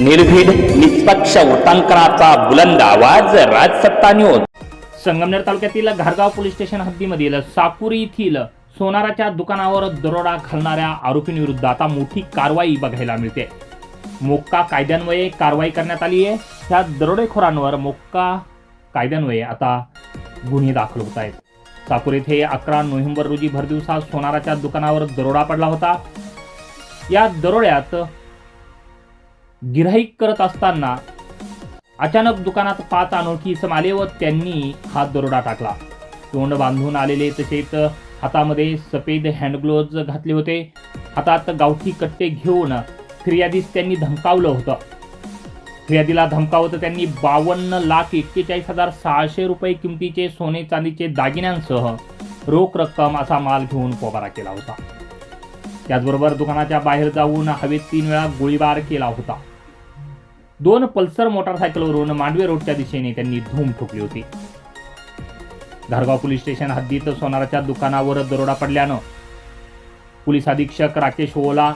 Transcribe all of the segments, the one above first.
निर्भीड निष्पक्ष वृत्तांकनाचा बुलंद आवाज राजसत्ता न्यूज संगमनेर तालुक्यातील घारगाव पोलीस स्टेशन हद्दीमधील साकुरी येथील सोनाराच्या दुकानावर दरोडा घालणाऱ्या आरोपींविरुद्ध आता मोठी कारवाई बघायला मिळते. मोक्का कायद्यान्वये कारवाई करण्यात आली आहे. ह्या दरोडेखोरांवर मोक्का कायद्यान्वये आता गुन्हे दाखल होत आहेत. साकुर येथे अकरा नोव्हेंबर रोजी भरदिवसा सोनाराच्या दुकानावर दरोडा पडला होता. या दरोड्यात गिऱ्हाईक करत असताना अचानक दुकानात पाच अनोळखी इसम आले व त्यांनी हा दरोडा टाकला. तोंड बांधून आलेले तसेच हातामध्ये सफेद हँडग्लोव्ज घातले होते. हातात गावठी कट्टे घेऊन फिर्यादीस त्यांनी धमकावलं होतं. फिर्यादीला धमकावत त्यांनी बावन्न लाख एक्केचाळीस हजार सहाशे रुपये किमतीचे सोने चांदीचे दागिन्यांसह रोख रक्कम असा माल घेऊन पोबारा केला होता. त्याचबरोबर दुकानाच्या बाहेर जाऊन हवेत तीन वेळा गोळीबार केला होता. दोन पल्सर मोटारसायकलवरून मांडवे रोडच्या दिशेने त्यांनी धूम ठोकली होती. धारगाव पोलीस स्टेशन हद्दीत सोनाराच्या दुकानावर दरोडा पडल्यानं पोलीस अधीक्षक राकेश ओला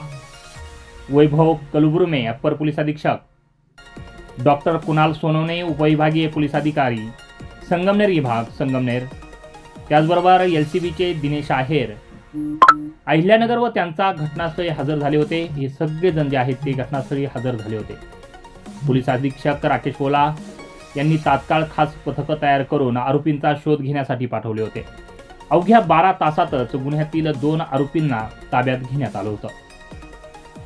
वैभव कलबुर्मे अप्पर पोलीस अधीक्षक डॉक्टर कुणाल सोनवणे उपविभागीय पोलीस अधिकारी संगमनेर विभाग संगमनेर. त्याचबरोबर एल सी बीचे दिनेश आहेर. अहिल्यानगर व त्यांचा घटनास्थळी हजर झाले होते. हे सगळेजण जे आहेत ते घटनास्थळी हजर झाले होते. पोलीस अधीक्षक राकेश ओला यांनी तात्काळ खास पथकं तयार करून आरोपींचा शोध घेण्यासाठी पाठवले होते. अवघ्या बारा तासातच गुन्ह्यातील दोन आरोपींना ताब्यात घेण्यात आलं होतं.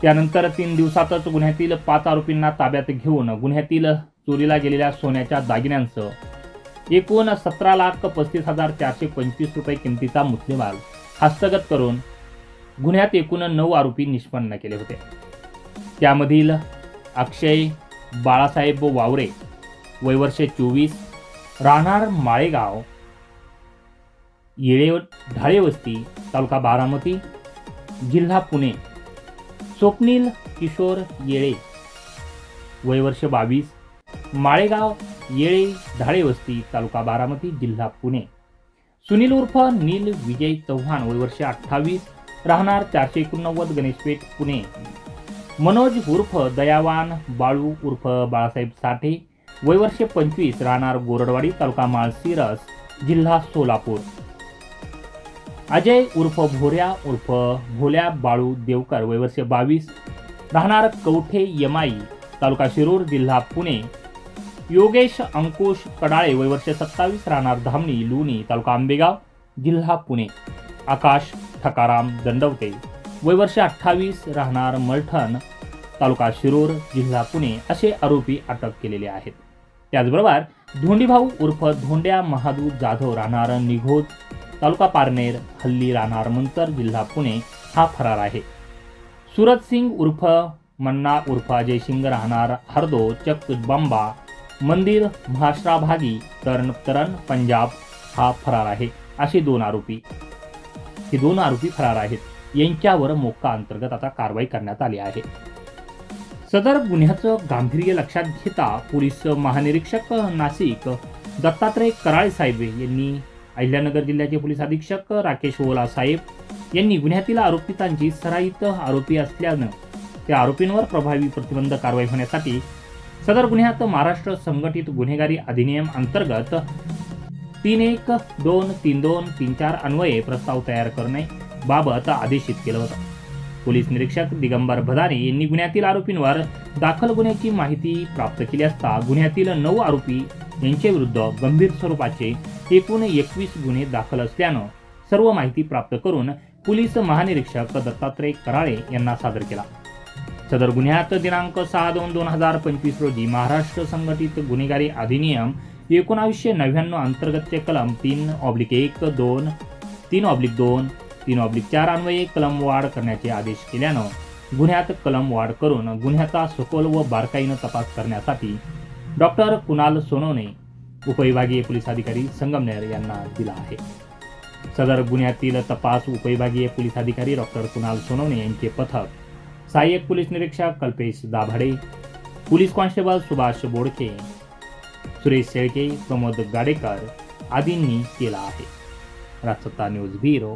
त्यानंतर तीन दिवसातच गुन्ह्यातील पाच आरोपींना ताब्यात घेऊन गुन्ह्यातील चोरीला गेलेल्या सोन्याच्या दागिन्यांसह एकूण सतरा लाख पस्तीस हजार चारशे पंचवीस रुपये किमतीचा मुस्लिमाल हस्तगत करून गुन्ह्यात एकूण नऊ आरोपी निष्पन्न केले होते. त्यामधील अक्षय बाळासाहेब वावरे वयवर्षे चोवीस राहणार माळेगाव येळे ढाळेवस्ती तालुका बारामती जिल्हा पुणे. स्वप्नील किशोर येळे वयवर्ष बावीस माळेगाव येळे ढाळेवस्ती तालुका बारामती जिल्हा पुणे. सुनील उर्फ नील विजय चव्हाण वयवर्ष अठ्ठावीस राहणार चारशे एकोणनव्वद गणेशपेठ पुणे. मनोज उर्फ दयावान बाळू उर्फ बाळासाहेब साठे वयवर्षे पंचवीस राहणार गोरडवाडी तालुका माळशिरस जिल्हा सोलापूर. अजय उर्फ भोऱ्या उर्फ भोल्या बाळू देवकर वयवर्षे बावीस राहणार कवठे यमाई तालुका शिरूर जिल्हा पुणे. योगेश अंकुश कडाळे वयवर्षे सत्तावीस राहणार धामणी लुणी तालुका आंबेगाव जिल्हा पुणे. आकाश ठकाराम दंडवते. वयवर्ष अठ्ठावीस राहणार मलठण तालुका शिरूर जिल्हा पुणे असे आरोपी अटक केलेले आहेत. त्याचबरोबर धोंडीभाऊ उर्फ धोंड्या महादू जाधव राहणार निघोज तालुका पारनेर हल्ली राहणार मंतर जिल्हा पुणे हा फरार आहे. सुरत सिंग उर्फ मन्ना उर्फ अजय सिंग राहणार हरदो चक बंबा मंदिर महाश्रा तरण तरण पंजाब हा फरार आहे असे दोन आरोपी. हे दोन आरोपी फरार आहेत. यांच्यावर मोक्का अंतर्गत आता कारवाई करण्यात आली आहे. सदर गुन्ह्याचं गांभीर्य लक्षात घेता पोलीस महानिरीक्षक नाशिक दत्तात्रय कराळे साहेब यांनी अहिल्यानगर जिल्ह्याचे पोलीस अधीक्षक राकेश ओला साहेब यांनी गुन्ह्यातील आरोपितांची सराईत आरोपी असल्यानं त्या आरोपींवर प्रभावी प्रतिबंध कारवाई होण्यासाठी सदर गुन्ह्यात महाराष्ट्र संघटित गुन्हेगारी अधिनियम अंतर्गत तीन एक दोन तीन दोन तीन चार अन्वये प्रस्ताव तयार करणे बाबत आदेशित केलं होतं. पोलीस निरीक्षक दिगंबर भदाने यांनी गुन्ह्यातील आरोपींवर दाखल गुन्ह्याची माहिती प्राप्त केली असता गुन्ह्यातील नऊ आरोपी यांच्याविरुद्ध गंभीर स्वरूपाचे एकूण एकवीस गुन्हे दाखल असल्यानं सर्व माहिती प्राप्त करून पोलीस महानिरीक्षक दत्तात्रय कराळे यांना सादर केला. सदर गुन्ह्यात दिनांक सहा दोन दोन हजार पंचवीस रोजी महाराष्ट्र संघटित गुन्हेगारी अधिनियम एकोणावीसशे नव्याण्णव अंतर्गतचे कलम तीन ऑब्लिक एक दोन तीन ऑब्लिक दोन तीन ऑब्लिक चार अन्वये कलम वाढ करण्याचे आदेश केल्यानं गुन्ह्यात कलम वाढ करून गुन्ह्याचा सखोल व बारकाईनं तपास करण्यासाठी डॉक्टर कुणाल सोनवणे उपविभागीय पोलीस अधिकारी संगमनेर यांना दिला आहे. सदर गुन्ह्यातील तपास उपविभागीय पोलीस अधिकारी डॉक्टर कुणाल सोनवणे यांचे पथक सहाय्यक पोलीस निरीक्षक कल्पेश दाभाडे पोलीस कॉन्स्टेबल सुभाष बोडके सुरेश शेळके प्रमोद गाडेकर आदींनी केला आहे. Rajsatta news bureau